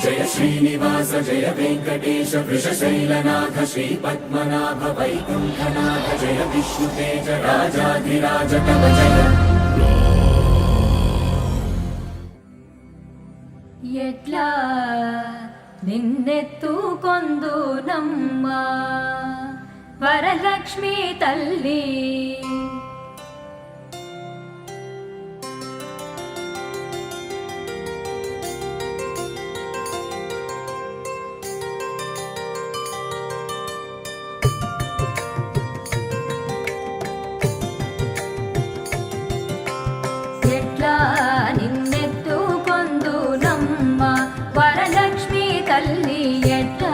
జయ శ్రీనివాస జయ వెంకటేశ వృషశైలనాథ శ్రీ పద్మనాభ వైకుంఠనాథ జయ విష్ణుతేజ రాజాధిరాజ కవ జయ. ఎట్లా నిన్నెత్తుకొందునమ్మా? వరలక్ష్మి తల్లి ఎట్లా కొందు నమ్మ వరలక్ష్మి తల్లి ఎట్లా